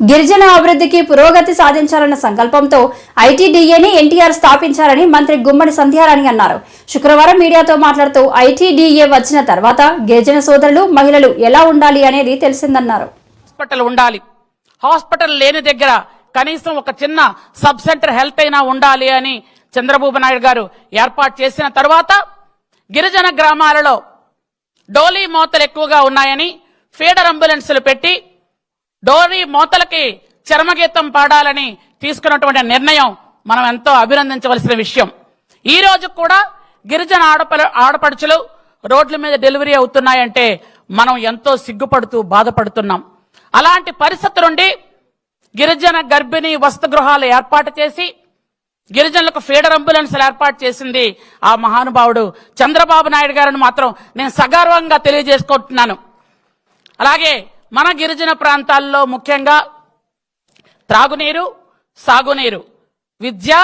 గిరిజన అభివృద్ధికి పురోగతి సాధించాలన్న సంకల్పంతో ఐటీడీఏని ఎన్టీఆర్ స్థాపించారని మంత్రి గుమ్మడి సంధ్యారాణి అన్నారు. శుక్రవారం మీడియాతో మాట్లాడుతూ ఐటీడీఏ వచ్చిన తర్వాత గిరిజన సోదరులు మహిళలు ఎలా ఉండాలి అనేది తెలిసిందన్నారు. హాస్పిటల్ ఉండాలి. హాస్పిటల్ లేని దగ్గర కనీసం ఒక చిన్న సబ్ సెంటర్ హెల్త్ అయినా ఉండాలి అని చంద్రబాబు నాయుడు గారు ఏర్పాటు చేసిన తర్వాత గిరిజన గ్రామాలలో డోలీ మోతలు ఎక్కువగా ఉన్నాయని ఫీడర్ అంబులెన్సులు పెట్టి డోరీ మోతలకి చర్మగీతం పాడాలని తీసుకున్నటువంటి నిర్ణయం మనం ఎంతో అభినందించవలసిన విషయం. ఈ రోజు కూడా గిరిజన ఆడప ఆడపడుచులు రోడ్ల మీద డెలివరీ అవుతున్నాయంటే మనం ఎంతో సిగ్గుపడుతూ బాధపడుతున్నాం. అలాంటి పరిస్థితి నుండి గిరిజన గర్భిణీ వసతి గృహాలు ఏర్పాటు చేసి గిరిజనులకు ఫీడర్ అంబులెన్స్లు ఏర్పాటు చేసింది ఆ మహానుభావుడు చంద్రబాబు నాయుడు గారిని మాత్రం నేను సగర్వంగా తెలియజేసుకుంటున్నాను. అలాగే మన గిరిజన ప్రాంతాల్లో ముఖ్యంగా త్రాగునీరు సాగునీరు విద్య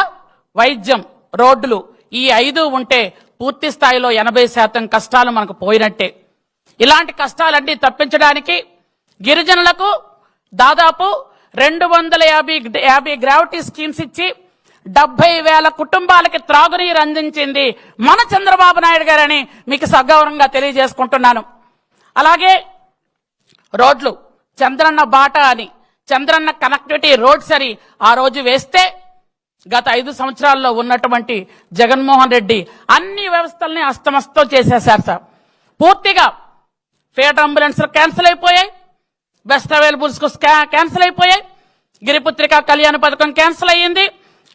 వైద్యం రోడ్లు ఈ ఐదు ఉంటే పూర్తి స్థాయిలో ఎనభై శాతం కష్టాలు మనకు పోయినట్టే. ఇలాంటి కష్టాలన్నీ తప్పించడానికి గిరిజనులకు దాదాపు రెండు వందల యాభై యాభై గ్రావిటీ స్కీమ్స్ ఇచ్చి డెబ్బై వేల కుటుంబాలకి త్రాగునీరు అందించింది మన చంద్రబాబు నాయుడు గారని మీకు సగౌరవంగా తెలియజేసుకుంటున్నాను. అలాగే రోడ్లు. చంద్రన్న బాట అని. చంద్రన్న కనెక్టివిటీ రోడ్స్ అని ఆ రోజు వేస్తే గత ఐదు సంవత్సరాల్లో ఉన్నటువంటి జగన్మోహన్ రెడ్డి అన్ని వ్యవస్థల్ని అస్తమస్తం చేసేశారు సార్. పూర్తిగా ఫేట్ అంబులెన్స్లు క్యాన్సిల్ అయిపోయాయి. బెస్ట్ అవైలబుల్స్కు క్యాన్సిల్ అయిపోయాయి. గిరిపుత్రిక కళ్యాణ పథకం క్యాన్సిల్ అయ్యింది.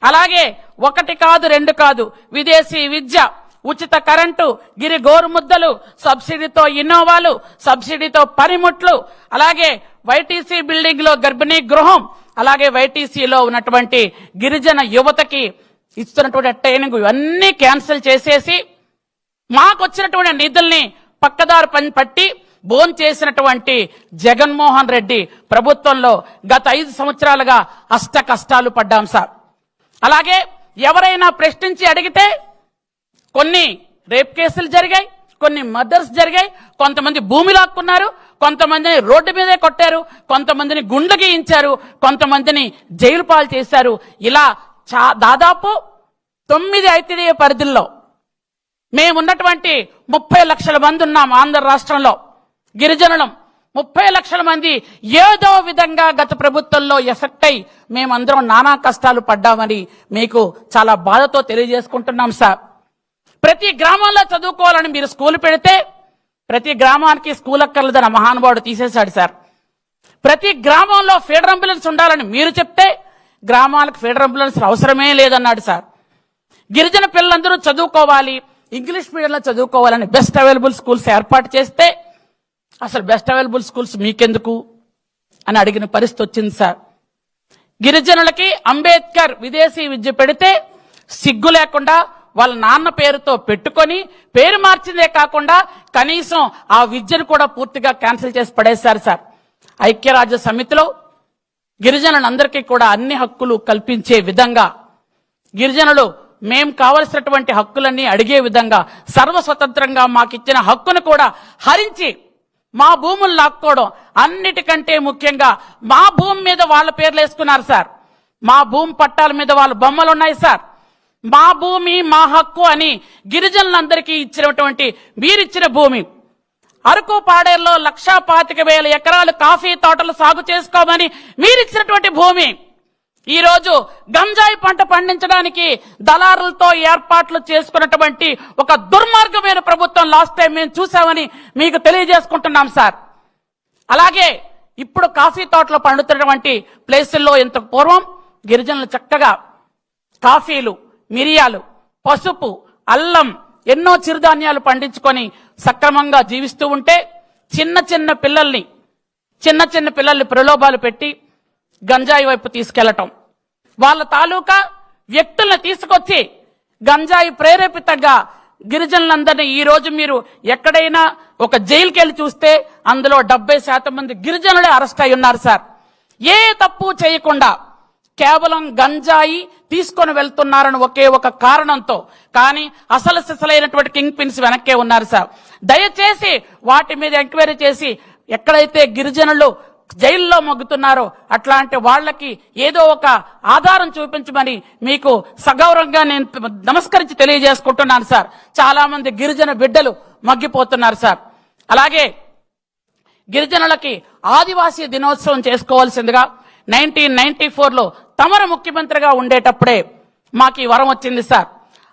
అలాగే ఒకటి కాదు రెండు కాదు విదేశీ విద్య ఉచిత కరెంటు గిరి గోరుముద్దలు సబ్సిడీతో ఇన్నోవాలు సబ్సిడీతో పనిముట్లు అలాగే వైటీసీ బిల్డింగ్లో గర్భిణీ గృహం అలాగే వైటీసీలో ఉన్నటువంటి గిరిజన యువతకి ఇస్తున్నటువంటి ట్రైనింగ్ ఇవన్నీ క్యాన్సిల్ చేసేసి మాకు వచ్చినటువంటి నిధుల్ని పక్కదారి పని పట్టి బోన్ చేసినటువంటి జగన్మోహన్ రెడ్డి ప్రభుత్వంలో గత ఐదు సంవత్సరాలుగా అష్ట కష్టాలు పడ్డాం సార్. అలాగే ఎవరైనా ప్రశ్నించి అడిగితే కొన్ని రేప్ కేసులు జరిగాయి కొన్ని మర్డర్స్ జరిగాయి. కొంతమంది భూమి లాక్కున్నారు కొంతమందిని రోడ్డు మీదే కొట్టారు కొంతమందిని గుండ్లు గీయించారు కొంతమందిని జైలు పాలు చేశారు. ఇలా చా దాదాపు తొమ్మిది ఐటీడీఏ పరిధుల్లో మేమున్నటువంటి ముప్పై లక్షల మంది ఉన్నాం ఆంధ్ర రాష్ట్రంలో. గిరిజనులం ముప్పై లక్షల మంది ఏదో విధంగా గత ప్రభుత్వంలో ఎఫెక్ట్ అయి మేమందరం నానా కష్టాలు పడ్డామని మీకు చాలా బాధతో తెలియజేసుకుంటున్నాం సార్. ప్రతి గ్రామంలో చదువుకోవాలని మీరు స్కూల్ పెడితే ప్రతి గ్రామానికి స్కూల్ అక్కర్లేదని మహానుభావుడు తీసేశాడు సార్. ప్రతి గ్రామంలో ఫీడర్ అంబులెన్స్ ఉండాలని మీరు చెప్తే గ్రామాలకు ఫీడర్ అంబులెన్స్ అవసరమే లేదన్నాడు సార్. గిరిజన పిల్లలందరూ చదువుకోవాలి ఇంగ్లీష్ మీడియంలో చదువుకోవాలని బెస్ట్ అవైలబుల్ స్కూల్స్ ఏర్పాటు చేస్తే అసలు బెస్ట్ అవైలబుల్ స్కూల్స్ మీకెందుకు అని అడిగిన పరిస్థితి వచ్చింది సార్. గిరిజనులకి అంబేద్కర్ విదేశీ విద్య పెడితే సిగ్గు లేకుండా వాళ్ళ నాన్న పేరుతో పెట్టుకొని పేరు మార్చిందే కాకుండా కనీసం ఆ విద్యను కూడా పూర్తిగా క్యాన్సిల్ చేసి పడేశారు సార్. ఐక్యరాజ్య సమితిలో గిరిజనులందరికీ కూడా అన్ని హక్కులు కల్పించే విధంగా గిరిజనులు మేం కావలసినటువంటి హక్కులన్నీ అడిగే విధంగా సర్వస్వతంత్రంగా మాకిచ్చిన హక్కును కూడా హరించి మా భూములు లాక్కోవడం అన్నిటికంటే ముఖ్యంగా మా భూమి మీద వాళ్ళ పేర్లు వేసుకున్నారు సార్. మా భూమి పట్టాల మీద వాళ్ళ బొమ్మలు ఉన్నాయి సార్. మా భూమి మా హక్కు అని గిరిజనులందరికీ ఇచ్చినటువంటి మీరిచ్చిన భూమి. అరకు పాడేరులో లక్షా పాతిక వేల ఎకరాలు కాఫీ తోటలు సాగు చేసుకోమని మీరిచ్చినటువంటి భూమి. ఈ రోజు గంజాయి పంట పండించడానికి దళారులతో ఏర్పాట్లు చేసుకున్నటువంటి ఒక దుర్మార్గమైన ప్రభుత్వం లాస్ట్ టైం మేము చూసామని మీకు తెలియజేసుకుంటున్నాం సార్. అలాగే ఇప్పుడు కాఫీ తోటలు పండుతున్నటువంటి ప్లేసుల్లో ఇంత పూర్వం గిరిజనులు చక్కగా కాఫీలు మిరియాలు పసుపు అల్లం ఎన్నో చిరుధాన్యాలు పండించుకొని సక్రమంగా జీవిస్తూ ఉంటే చిన్న చిన్న పిల్లల్ని చిన్న చిన్న పిల్లల్ని ప్రలోభాలు పెట్టి గంజాయి వైపు తీసుకెళ్ళటం. వాళ్ళ తాలూకా వ్యక్తుల్ని తీసుకొచ్చి గంజాయి ప్రేరేపితంగా గిరిజనులందరినీ ఈ రోజు మీరు ఎక్కడైనా ఒక జైలుకి వెళ్ళి చూస్తే అందులో డెబ్బై శాతం మంది గిరిజనులే అరెస్ట్ అయి ఉన్నారు సార్. ఏ తప్పు చేయకుండా కేవలం గంజాయి తీసుకొని వెళ్తున్నారని ఒకే ఒక కారణంతో. కానీ అసలు సిసలైనటువంటి కింగ్ పిన్స్ వెనక్కే ఉన్నారు సార్. దయచేసి వాటి మీద ఎంక్వైరీ చేసి ఎక్కడైతే గిరిజనులు జైల్లో మొగ్గుతున్నారో అట్లాంటి వాళ్ళకి ఏదో ఒక ఆధారం చూపించమని మీకు సగౌరవంగా నేను నమస్కరించి తెలియజేసుకుంటున్నాను సార్. చాలా మంది గిరిజన బిడ్డలు మగ్గిపోతున్నారు సార్. అలాగే గిరిజనులకి ఆదివాసీ దినోత్సవం చేసుకోవాల్సిందిగా నైన్టీన్ నైన్టీ ఫోర్లో తమరు ముఖ్యమంత్రిగా ఉండేటప్పుడే మాకు ఈ వరం వచ్చింది సార్.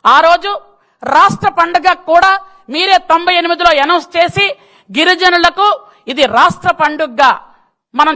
ఆ రోజు రాష్ట్ర పండుగ కూడా మీరే తొంభై ఎనిమిదిలో అనౌన్స్ చేసి గిరిజనులకు ఇది రాష్ట్ర పండుగగా మనం